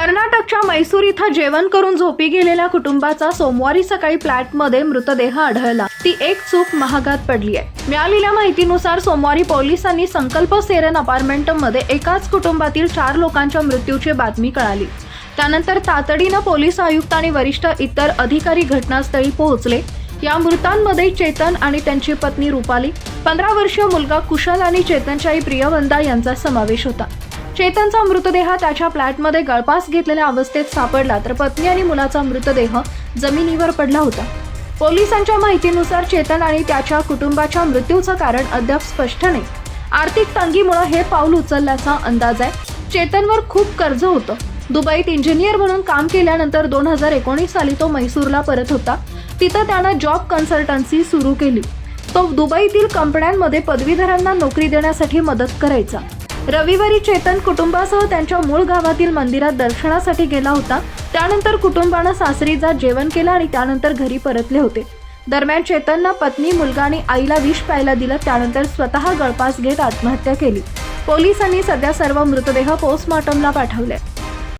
कर्नाटकच्या मैसूर इथं जेवण करून झोपी गेलेल्या कुटुंबाचा सोमवारी सकाळी फ्लॅटमध्ये मृतदेह आढळला. ती एक चूक महागात पडली आहे. मिळालेल्या माहितीनुसार सोमवारी पोलिसांनी संकल्प सेरन अपार्टमेंटमध्ये एकाच कुटुंबातील चार लोकांच्या मृत्यूची बातमी कळाली. त्यानंतर तातडीनं पोलीस आयुक्त आणि वरिष्ठ इतर अधिकारी घटनास्थळी पोहोचले. या मृतांमध्ये चेतन आणि त्यांची पत्नी रुपाली पंधरा वर्षीय मुलगा कुशल आणि चेतनची आई प्रियवंदा यांचा समावेश होता. चेतनचा मृतदेह त्याच्या फ्लॅटमध्ये गळपास घेतलेल्या अवस्थेत सापडला तर पत्नी आणि मुलाचा मृतदेह जमिनीवर पडला होता. पोलिसांच्या माहितीनुसार चेतन आणि त्याच्या कुटुंबाच्या मृत्यूचं कारण अद्याप स्पष्ट नाही. आर्थिक तंगीमुळे हे पाऊल उचलल्याचा अंदाज आहे. चेतनवर खूप कर्ज होतं. दुबईत इंजिनियर म्हणून काम केल्यानंतर दोन हजार एकोणीस साली तो मैसूरला परत होता. तिथं त्यानं जॉब कन्सल्टन्सी सुरू केली. तो दुबईतील कंपन्यांमध्ये पदवीधरांना नोकरी देण्यासाठी मदत करायचा. रविवारी चेतन कुटुंबासह त्यांच्या मूळ गावातील मंदिरात दर्शनासाठी गेला होता. त्यानंतर कुटुंबानं सासरी जात जेवण केलं आणि त्यानंतर घरी परतले होते. दरम्यान चेतननं पत्नी मुलगा आणि आईला विष प्यायला दिलं. त्यानंतर स्वतः गळपास घेत आत्महत्या केली. पोलिसांनी सध्या सर्व मृतदेह पोस्टमॉर्टमला पाठवले.